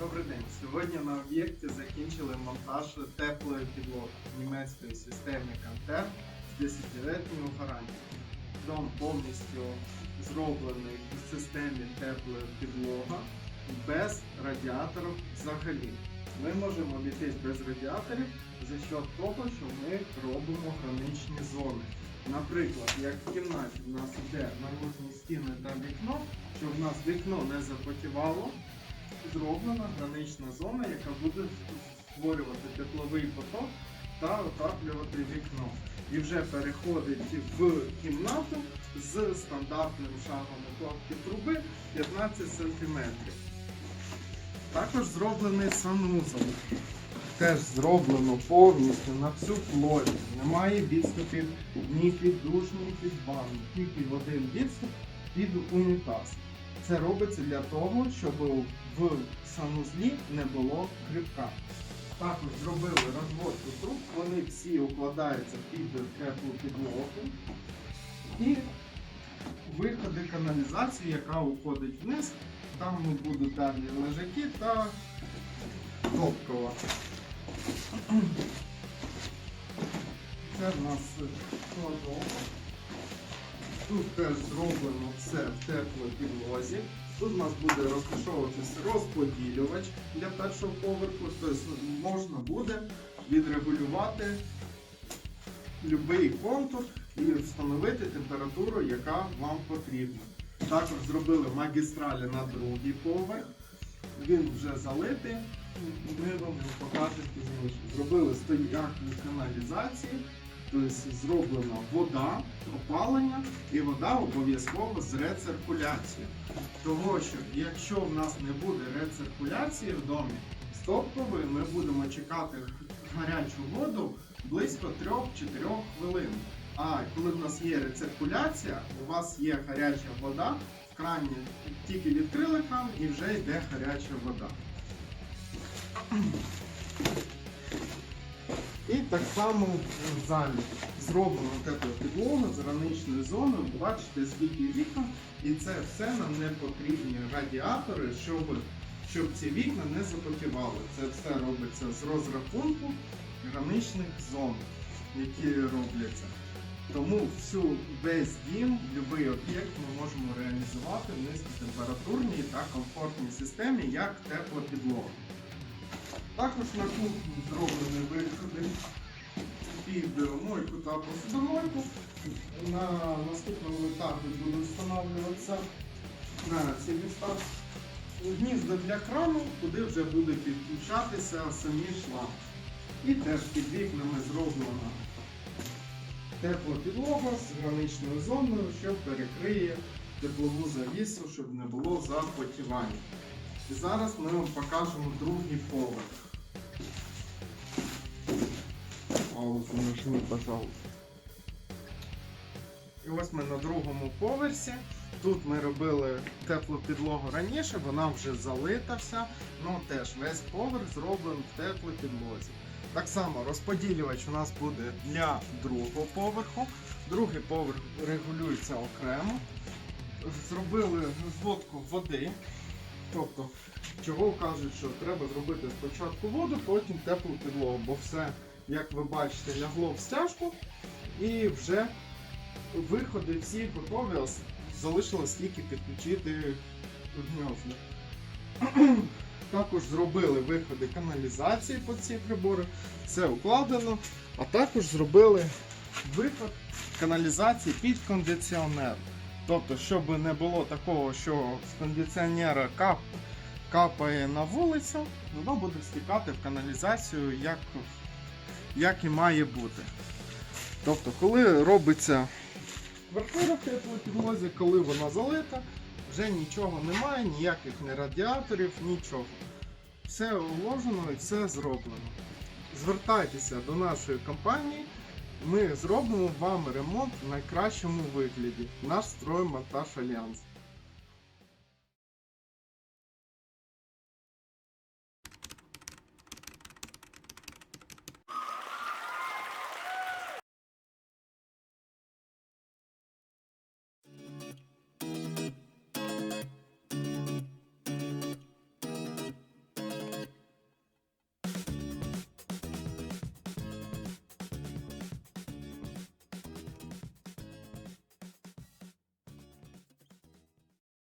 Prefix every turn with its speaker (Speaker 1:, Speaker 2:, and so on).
Speaker 1: Добрий день. Сьогодні на об'єкті закінчили монтаж теплої підлоги німецької системи Кантер з 10-літньою гарантією. Дом повністю зроблений в системі теплої підлога без радіаторів взагалі. Ми можемо обійтись без радіаторів за счет того, що ми робимо граничні зони. Наприклад, як в кімнаті в нас йде наружні стіни та вікно, щоб в нас вікно не запотівало, зроблена гранична зона, яка буде створювати тепловий поток та отаплювати вікно. І вже переходить в кімнату з стандартним шагом укладки труби 15 см. Також зроблений санузел. Теж зроблено повністю на всю площу. Немає відступів ні під душ, ні під ванну. Тільки один відступ під унітаз. Це робиться для того, щоб в санузлі не було грибка. Також зробили розводку труб, вони всі укладаються під теплу підлогу. І виходи каналізації, яка уходить вниз. Там будуть далі лежаки та топкова. Це в нас кладовка. Тут теж зроблено все в теплій підлозі. Тут у нас буде розташовуватися розподілювач для першого поверху, тобто можна буде відрегулювати будь-який контур і встановити температуру, яка вам потрібна. Також зробили магістралі на другий поверх. Він вже залитий. Ми вам покажемо пізніше. Зробили стояки каналізації. Тобто зроблена вода, опалення і вода обов'язково з рециркуляцією. Того що якщо в нас не буде рециркуляції в домі, з ми будемо чекати гарячу воду близько 3-4 хвилин. А коли в нас є рециркуляція, у вас є гаряча вода, в крані тільки відкрили кран і вже йде гаряча вода. І так само в залі зроблено тепла підлога з граничною зоною. Бачите, скільки вікон, і це все нам не потрібні радіатори, щоб, щоб ці вікна не запотівали. Це все робиться з розрахунку граничних зон, які робляться. Тому всю весь дім, будь-який об'єкт ми можемо реалізувати в низькотемпературній та комфортній системі, як тепла підлога. Також на кухні зроблені виходи під мойку та посудомойку. На наступному етапі будуть встановлюватися на ці міста гнізда для крану, куди вже буде підключатися самі шланги. І теж під вікнами зроблена тепла підлога з граничною зоною, що перекриє теплову завісу, щоб не було запотівання. І зараз ми вам покажемо другий поверх. Паузу нажми, пожалуйста. І ось ми на другому поверсі. Тут ми робили теплу підлогу раніше, вона вже залита вся, ну теж весь поверх зроблений в теплій підлозі. Так само розподілювач у нас буде для другого поверху. Другий поверх регулюється окремо. Зробили зводку води. Тобто, чого кажуть, що треба зробити спочатку воду, потім теплу підлогу, бо все, як ви бачите, лягло в стяжку і вже виходи всі готові, залишилось тільки підключити гнізда. Також зробили виходи каналізації по ці прибори, все укладено, а також зробили виход каналізації під кондиціонер. Тобто, щоб не було такого, що з кондиціонера кап, капає на вулицю, воно буде стікати в каналізацію, як, як і має бути. Тобто, коли робиться квартира в теплій підлозі, коли вона залита, вже нічого немає, ніяких не радіаторів, нічого. Все уложено і все зроблено. Звертайтеся до нашої компанії, ми зробимо вам ремонт в найкращому вигляді. Наш строймонтаж Альянс.